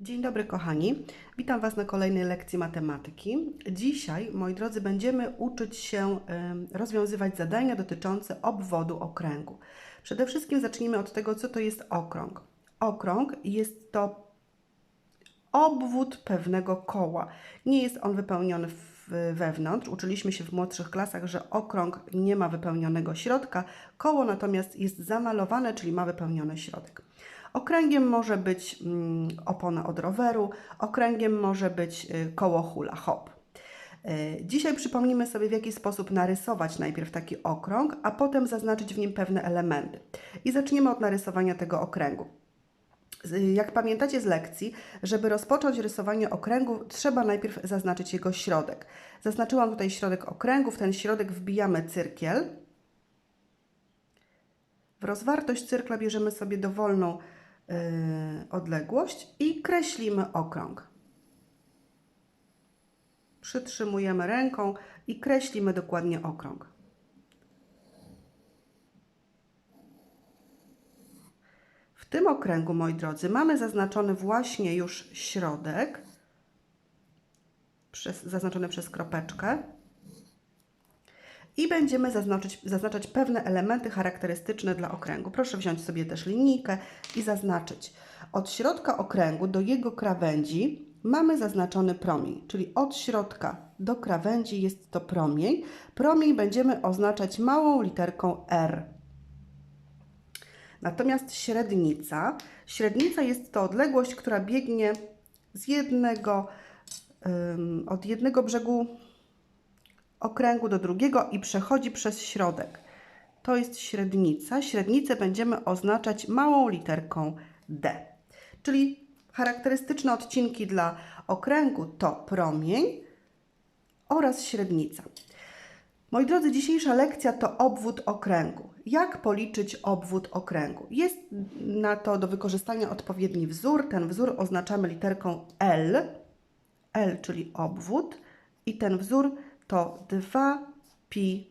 Dzień dobry kochani, witam Was na kolejnej lekcji matematyki. Dzisiaj, moi drodzy, będziemy uczyć się rozwiązywać zadania dotyczące obwodu okręgu. Przede wszystkim zacznijmy od tego, co to jest okrąg. Okrąg jest to obwód pewnego koła. Nie jest on wypełniony wewnątrz. Uczyliśmy się w młodszych klasach, że okrąg nie ma wypełnionego środka, koło natomiast jest zamalowane, czyli ma wypełniony środek. Okręgiem może być mm, opona od roweru, okręgiem może być y, koło hula hop. Y, Dzisiaj przypomnimy sobie, w jaki sposób narysować najpierw taki okrąg, a potem zaznaczyć w nim pewne elementy. I zaczniemy od narysowania tego okręgu. Jak pamiętacie z lekcji, żeby rozpocząć rysowanie okręgu, trzeba najpierw zaznaczyć jego środek. Zaznaczyłam tutaj środek okręgu, w ten środek wbijamy cyrkiel. W rozwartość cyrkla bierzemy sobie dowolną yy, odległość i kreślimy okrąg. Przytrzymujemy ręką i kreślimy dokładnie okrąg. W tym okręgu, moi drodzy, mamy zaznaczony właśnie już środek, przez, zaznaczony przez kropeczkę. I będziemy zaznaczyć, zaznaczać pewne elementy charakterystyczne dla okręgu. Proszę wziąć sobie też linijkę i zaznaczyć. Od środka okręgu do jego krawędzi mamy zaznaczony promień, czyli od środka do krawędzi jest to promień. Promień będziemy oznaczać małą literką R. Natomiast średnica, średnica jest to odległość, która biegnie z jednego, ym, od jednego brzegu okręgu do drugiego i przechodzi przez środek. To jest średnica. Średnicę będziemy oznaczać małą literką D. Czyli charakterystyczne odcinki dla okręgu to promień oraz średnica. Moi drodzy, dzisiejsza lekcja to obwód okręgu. Jak policzyć obwód okręgu? Jest na to do wykorzystania odpowiedni wzór. Ten wzór oznaczamy literką L. L, czyli obwód. I ten wzór to 2pi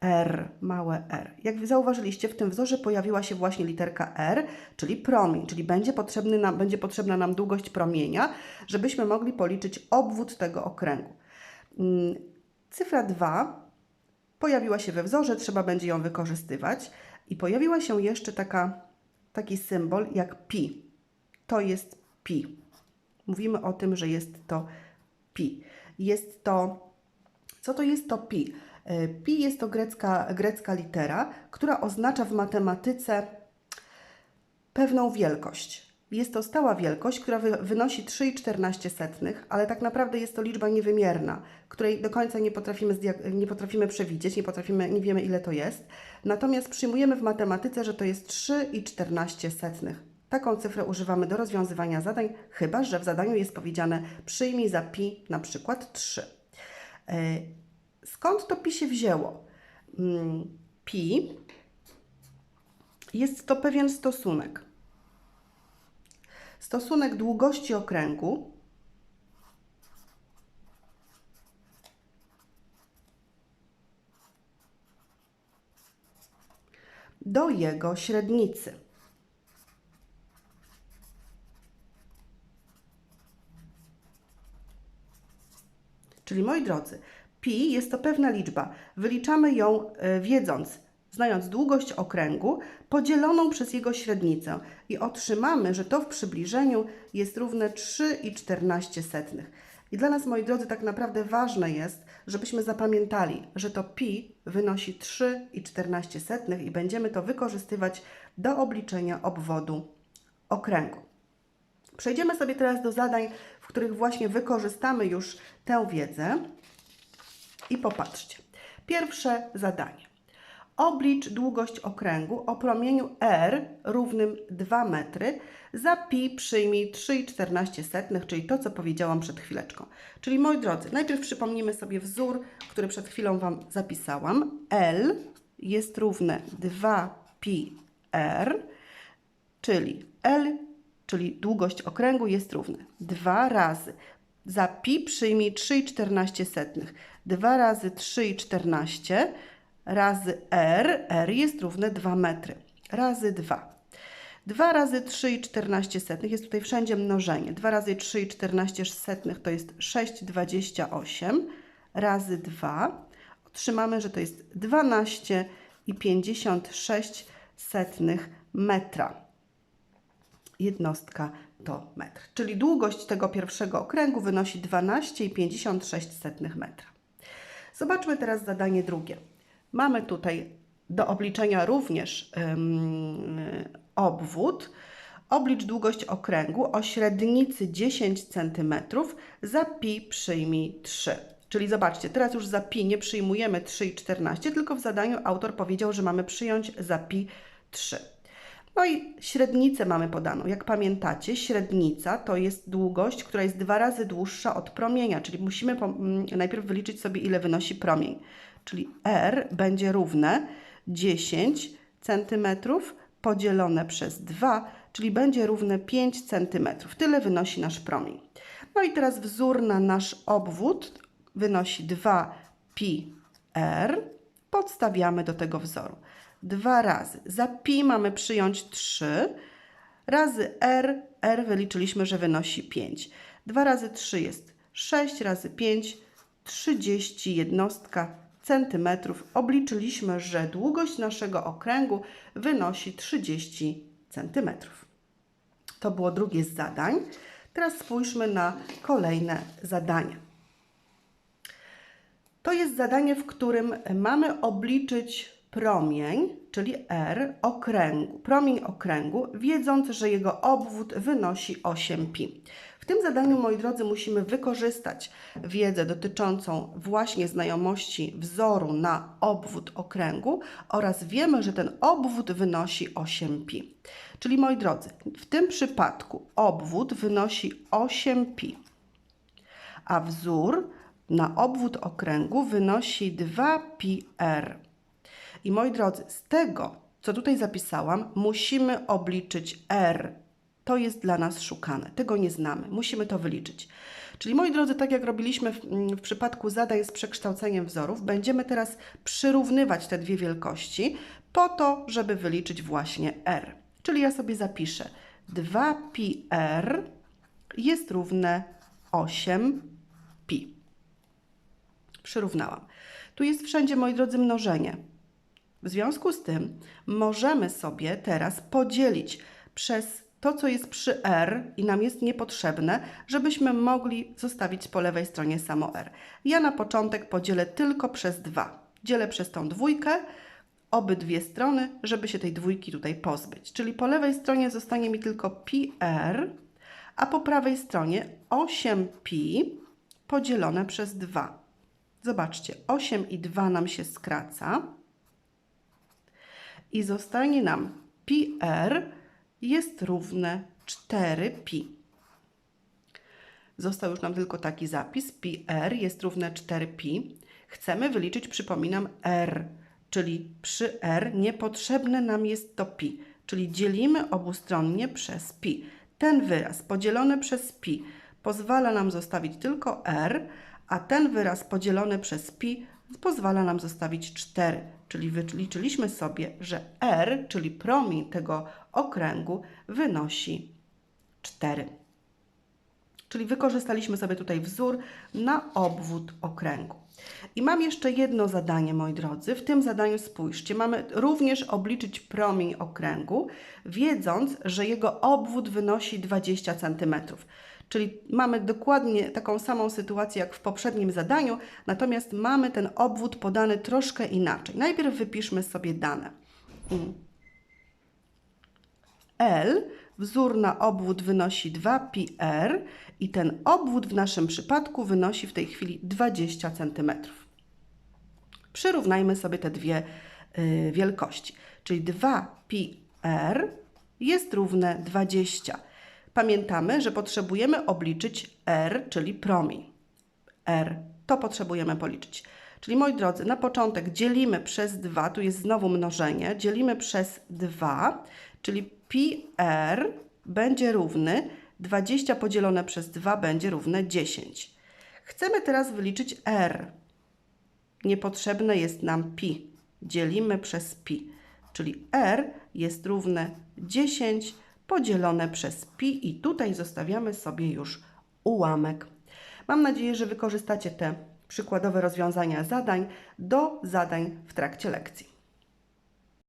R, małe r. Jak zauważyliście, w tym wzorze pojawiła się właśnie literka R, czyli promień, czyli będzie, potrzebny nam, będzie potrzebna nam długość promienia, żebyśmy mogli policzyć obwód tego okręgu. Mm, Cyfra 2 pojawiła się we wzorze, trzeba będzie ją wykorzystywać. I pojawiła się jeszcze taka, taki symbol jak pi. To jest pi. Mówimy o tym, że jest to pi. Jest to co to jest to pi? E, Pi jest to grecka, grecka litera, która oznacza w matematyce pewną wielkość. Jest to stała wielkość, która wy, wynosi 3,14, ale tak naprawdę jest to liczba niewymierna, której do końca nie potrafimy, nie potrafimy przewidzieć, nie, potrafimy, nie wiemy ile to jest. Natomiast przyjmujemy w matematyce, że to jest 3,14. Taką cyfrę używamy do rozwiązywania zadań, chyba że w zadaniu jest powiedziane przyjmij za pi na przykład 3. E, Skąd to pi się wzięło? Mm, Pi jest to pewien stosunek. Stosunek długości okręgu do jego średnicy. Czyli moi drodzy, pi jest to pewna liczba. Wyliczamy ją e, wiedząc, znając długość okręgu, podzieloną przez jego średnicę i otrzymamy, że to w przybliżeniu jest równe 3,14. I dla nas, moi drodzy, tak naprawdę ważne jest, żebyśmy zapamiętali, że to pi wynosi 3,14 i będziemy to wykorzystywać do obliczenia obwodu okręgu. Przejdziemy sobie teraz do zadań, w których właśnie wykorzystamy już tę wiedzę. I popatrzcie. Pierwsze zadanie. Oblicz długość okręgu o promieniu r równym 2 metry. Za pi przyjmij 3,14, czyli to, co powiedziałam przed chwileczką. Czyli moi drodzy, najpierw przypomnimy sobie wzór, który przed chwilą Wam zapisałam. L jest równe 2pi r, czyli L, czyli długość okręgu jest równe 2 razy. Za pi przyjmij 3,14. 2 razy 3,14 razy r, r jest równe 2 metry, razy 2. 2 razy 3,14 setnych jest tutaj wszędzie mnożenie. 2 razy 3,14 setnych to jest 6,28 razy 2. Otrzymamy, że to jest 12,56 setnych metra. Jednostka to metr. Czyli długość tego pierwszego okręgu wynosi 12,56 metra. Zobaczmy teraz zadanie drugie. Mamy tutaj do obliczenia również obwód. Oblicz długość okręgu o średnicy 10 cm, za pi przyjmij 3. Czyli zobaczcie, teraz już za pi nie przyjmujemy 3,14, tylko w zadaniu autor powiedział, że mamy przyjąć za pi 3. No i średnicę mamy podaną. Jak pamiętacie, średnica to jest długość, która jest dwa razy dłuższa od promienia, czyli musimy najpierw wyliczyć sobie, ile wynosi promień. Czyli R będzie równe 10 cm podzielone przez 2, czyli będzie równe 5 cm. Tyle wynosi nasz promień. No i teraz wzór na nasz obwód wynosi 2 pi r. Podstawiamy do tego wzoru. 2 razy. Za pi mamy przyjąć 3. Razy r. r wyliczyliśmy, że wynosi 5. 2 razy 3 jest 6, razy 5 30 jednostka centymetrów. Obliczyliśmy, że długość naszego okręgu wynosi 30 centymetrów. To było drugie z zadań. Teraz spójrzmy na kolejne zadanie. To jest zadanie, w którym mamy obliczyć promień, czyli R okręgu, promień okręgu, wiedząc, że jego obwód wynosi 8pi. W tym zadaniu, moi drodzy, musimy wykorzystać wiedzę dotyczącą właśnie znajomości wzoru na obwód okręgu oraz wiemy, że ten obwód wynosi 8pi. Czyli, moi drodzy, w tym przypadku obwód wynosi 8pi, a wzór na obwód okręgu wynosi 2πr. I moi drodzy, z tego, co tutaj zapisałam, musimy obliczyć r. To jest dla nas szukane. Tego nie znamy. Musimy to wyliczyć. Czyli moi drodzy, tak jak robiliśmy w, w, przypadku zadań z przekształceniem wzorów, będziemy teraz przyrównywać te dwie wielkości po to, żeby wyliczyć właśnie r. Czyli ja sobie zapiszę 2πr jest równe 8pi. Przyrównałam. Tu jest wszędzie, moi drodzy, mnożenie. W związku z tym możemy sobie teraz podzielić przez to, co jest przy r i nam jest niepotrzebne, żebyśmy mogli zostawić po lewej stronie samo r. Ja na początek podzielę tylko przez 2. Dzielę przez tą dwójkę, obydwie strony, żeby się tej dwójki tutaj pozbyć. Czyli po lewej stronie zostanie mi tylko pi r, a po prawej stronie 8pi podzielone przez 2. Zobaczcie, 8 i 2 nam się skraca i zostanie nam pi r jest równe 4pi. Został już nam tylko taki zapis. Pi r jest równe 4pi. Chcemy wyliczyć, przypominam, r, czyli przy r niepotrzebne nam jest to pi, czyli dzielimy obustronnie przez pi. Ten wyraz podzielony przez pi pozwala nam zostawić tylko r, a ten wyraz podzielony przez pi pozwala nam zostawić 4, czyli wyliczyliśmy sobie, że r, czyli promień tego okręgu, wynosi 4. Czyli wykorzystaliśmy sobie tutaj wzór na obwód okręgu. I mam jeszcze jedno zadanie, moi drodzy. W tym zadaniu spójrzcie, mamy również obliczyć promień okręgu, wiedząc, że jego obwód wynosi 20 cm. Czyli mamy dokładnie taką samą sytuację jak w poprzednim zadaniu, natomiast mamy ten obwód podany troszkę inaczej. Najpierw wypiszmy sobie dane. L, wzór na obwód wynosi 2πr i ten obwód w naszym przypadku wynosi w tej chwili 20 cm. Przyrównajmy sobie te dwie y, wielkości, czyli 2πr jest równe 20 Pamiętamy, że potrzebujemy obliczyć R, czyli promień. R to potrzebujemy policzyć. Czyli moi drodzy, na początek dzielimy przez 2, tu jest znowu mnożenie, dzielimy przez 2, czyli pi r będzie równy 20 podzielone przez 2 będzie równe 10. Chcemy teraz wyliczyć r. Niepotrzebne jest nam pi. Dzielimy przez pi, czyli r jest równe 10 podzielone przez pi i tutaj zostawiamy sobie już ułamek. Mam nadzieję, że wykorzystacie te przykładowe rozwiązania zadań do zadań w trakcie lekcji.